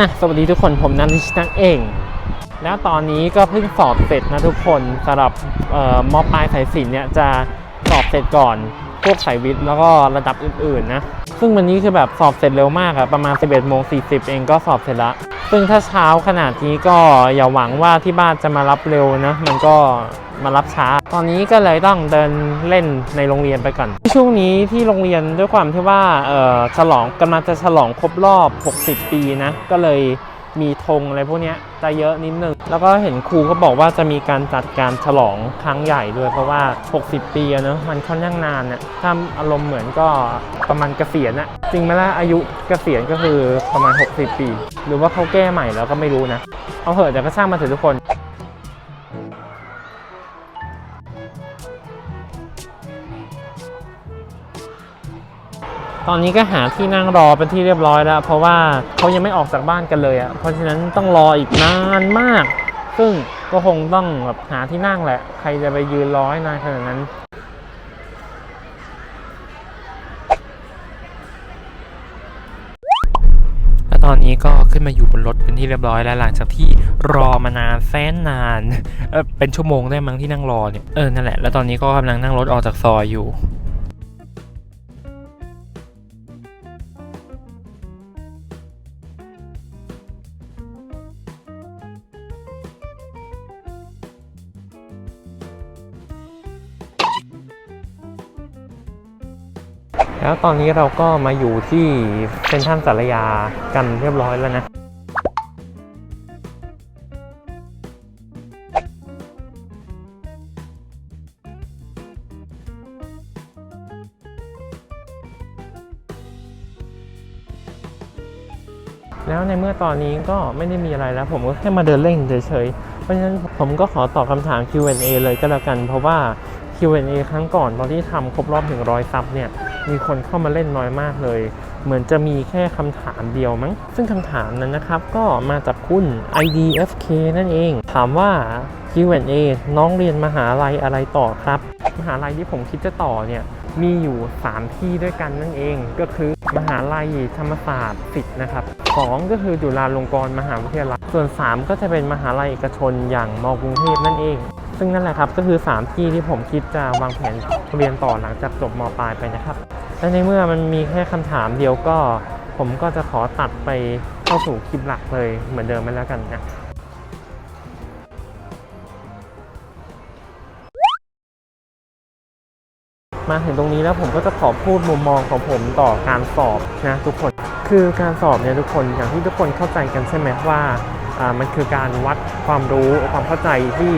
นะสวัสดีทุกคนผมนันทิชนักเอง แล้วตอนนี้ก็เพิ่งสอบเสร็จนะทุกคนสำหรับเอ่อมปลายสายศิลป์เนี่ยจะสอบเสร็จก่อนพวกสายวิทย์แล้วก็ระดับอื่นๆนะ ซึ่งวันนี้คือแบบสอบเสร็จเร็วมากอะประมาณ 11โมง40 เองก็สอบเสร็จละ ซึ่งถ้าเช้าขนาดนี้ก็อย่าหวังว่าที่บ้านจะมารับเร็วนะ มันก็มารับช้า ตอนนี้ก็เลยต้องเดินเล่นในโรงเรียนไปก่อน ช่วงนี้ที่โรงเรียนด้วยความที่ว่าเออฉลองกำลังจะฉลองครบรอบ 60 ปีนะ ก็เลย มีธงอะไรพวกนี้จะเยอะนิดนึง แล้วก็เห็นครูก็บอกว่าจะมีการจัดการฉลองครั้งใหญ่ด้วย เพราะว่า 60 ปีอะเนอะมันค่อนข้างนานน่ะถ้าอารมณ์เหมือนก็ประมาณเกษียณอะจริงไหมล่ะอายุเกษียณก็คือประมาณ 60 ปี หรือว่าเขาแก้ใหม่แล้วก็ไม่รู้นะ เอาเหอะแต่ก็สร้างมาเถอะทุกคน ตอนนี้ก็หาที่นั่งรอเป็นที่เรียบร้อยแล้ว เพราะว่าเขายังไม่ออกจากบ้านกันเลยอะ่ะเพราะฉะนั้นต้องรออีกนานมาก ซึ่งก็คงต้องแบบหาที่นั่งแหละ ใครจะไปยืนรอให้นานขนาดนั้นและตอนนี้ก็ขึ้นมาอยู่บนรถเป็นที่เรียบร้อยแล้วหลังจากที่รอมานานแสนนานเออเป็นชั่วโมงได้มั้งที่นั่งรอเนี่ยเออนั่นแหละแล้วตอนนี้ก็กำลังนั่งรถออกจากซอยอยู่ แล้วตอนนี้เราก็มาอยู่ที่เซ็นทรัลสารยากันเรียบร้อยแล้วนะแล้วในเมื่อตอนนี้ก็ไม่ได้มีอะไรแล้ว ผมก็แค่มาเดินเล่นเฉยๆ เพราะฉะนั้นผมก็ขอตอบคำถาม Q&A เลยก็แล้วกัน เพราะว่า Q&A ครั้งก่อนตอนที่ทำครบรอบ100ซับเนี่ย มีคนเข้ามาเล่นน้อยมากเลย เหมือนจะมีแค่คำถามเดียวมั้ง ซึ่งคำถามนั้นนะครับ ก็มาจากคุณ IDFK นั่นเอง ถามว่า Q&A น้องเรียนมหาลัยอะไรต่อครับ มหาลัยที่ผมคิดจะต่อเนี่ยมีอยู่ 3 ที่ด้วยกันนั่นเอง ก็คือมหาลัยธรรมศาสตร์ศิษย์นะครับสองก็คือจุฬาลงกรณ์มหาวิทยาลัย ส่วน 3 ก็จะเป็นมหาลัยเอกชนอย่างมกรุงเทพนั่นเอง ซึ่งนั่นแหละครับก็คือ 3 ที่ที่ผมคิดจะวางแผนเรียนต่อหลังจากจบมปลายไปนะครับ และในเมื่อมันมีแค่คำถามเดียวก็ ผมก็จะขอตัดไปเข้าสู่คลิปหลักเลยเหมือนเดิมไปแล้วกันนะมาถึงตรงนี้แล้วผมก็จะขอพูดมุมมองของผมต่อการสอบนะทุกคน คือการสอบเนี่ยทุกคนอย่างที่ทุกคนเข้าใจกันใช่ไหมว่าอ่า มันคือการวัดความรู้ความเข้าใจที่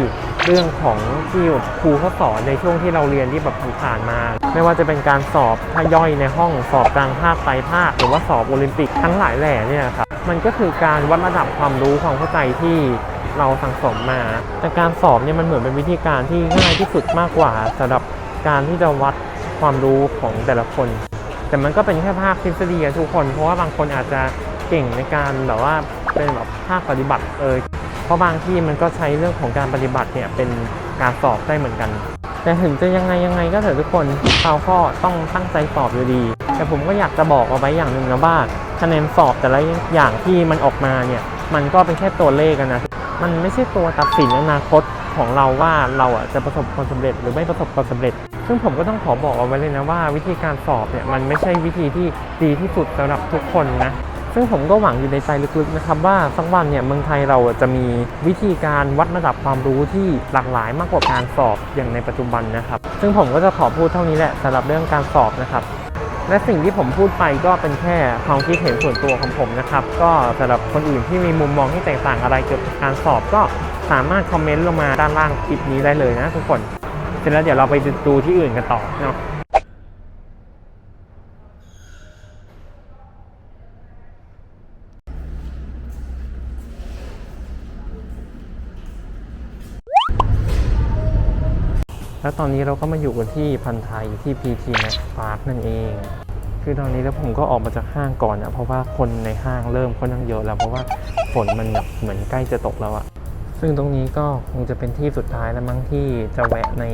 เรื่องของที่ครูเขาสอนในช่วงที่เราเรียนที่แบบผ่านมา ไม่ว่าจะเป็นการสอบถ้าย่อยในห้องสอบกลางภาคไตรภาคหรือว่าสอบโอลิมปิกทั้งหลายแหล่เนี่ยครับมันก็คือการวัดระดับความรู้ความเข้าใจที่เราสังสมมา แต่การสอบเนี่ยมันเหมือนเป็นวิธีการที่ง่ายที่สุดมากกว่าสำหรับการที่จะวัดความรู้ของแต่ละคน แต่มันก็เป็นแค่ภาคทฤษฎีทุกคน เพราะว่าบางคนอาจจะเก่งในการแบบว่า เป็นแบบภาคปฏิบัติเออเพราะบางที่มันก็ใช้เรื่องของการปฏิบัติเนี่ยเป็นการสอบได้เหมือนกัน แต่ถึงจะยังไงยังไงก็เถอะทุกคนเราก็ต้องตั้งใจสอบอยู่ดี แต่ผมก็อยากจะบอกเอาไว้อย่างหนึ่งนะว่าคะแนนสอบแต่ละอย่างที่มันออกมาเนี่ยมันก็เป็นแค่ตัวเลขนะมันไม่ใช่ตัวตัดสินอนาคตของเราว่าเราอะจะประสบความสำเร็จหรือไม่ประสบความสำเร็จ ซึ่งผมก็ต้องขอบอกเอาไว้เลยนะว่าวิธีการสอบเนี่ยมันไม่ใช่วิธีที่ดีที่สุดสำหรับทุกคนนะ ซึ่งผมก็หวังอยู่ในใจลึกๆนะครับว่าสักวันเนี่ยเมืองไทยเราจะมีวิธีการวัดระดับความรู้ที่หลากหลายมากกว่าการสอบอย่างในปัจจุบันนะครับ ซึ่งผมก็จะขอพูดเท่านี้แหละสำหรับเรื่องการสอบนะครับและสิ่งที่ผมพูดไปก็เป็นแค่ความคิดเห็นส่วนตัวของผมนะครับ ก็สำหรับคนอื่นที่มีมุมมองที่แตกต่างอะไรเกี่ยวกับการสอบก็สามารถคอมเมนต์ลงมาด้านล่างคลิปนี้ได้เลยนะทุกคน เสร็จแล้วเดี๋ยวเราไปดูที่อื่นกันต่อเนาะ แล้วตอนนี้เราก็มาอยู่กันที่พันไทยที่ PT Max Park นั่นเอง คือตอนนี้แล้วผมก็ออกมาจากห้างก่อนอะเพราะว่าคนในห้างเริ่มค่อนข้างเยอะแล้วเพราะว่าฝนมันแบบเหมือนใกล้จะตกแล้วอะซึ่งตรงนี้ก็คงจะเป็นที่สุดท้ายแล้วมั้งที่จะแวะใน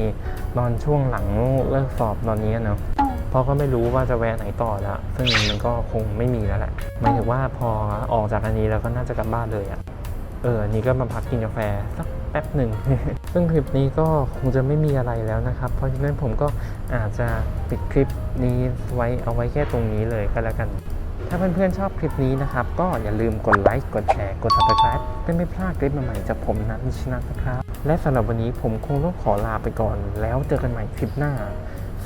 ตอนช่วงหลังเลิกสอบตอนนี้เนาะเพราะก็ไม่รู้ว่าจะแวะไหนต่อแล้วซึ่งมันก็คงไม่มีแล้วแหละหมายถึงว่าพอออกจากอันนี้แล้วก็น่าจะกลับบ้านเลยอะเออนนี่ก็มาพักกินกาแฟสักแป๊บหนึ่ง ซึ่งคลิปนี้ก็คงจะไม่มีอะไรแล้วนะครับ เพราะฉะนั้นผมก็อาจจะปิดคลิปนี้ไว้เอาไว้แค่ตรงนี้เลยก็แล้วกัน ถ้าเพื่อนๆชอบคลิปนี้นะครับ ก็อย่าลืมกดไลค์กดแชร์กด subscribe เพื่อไม่พลาดคลิปใหม่ๆจากผมนะนิชนัทนะครับ และสำหรับวันนี้ผมคงต้องขอลาไปก่อน แล้วเจอกันใหม่คลิปหน้า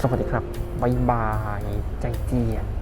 สวัสดีครับบ๊ายบายใจเจียน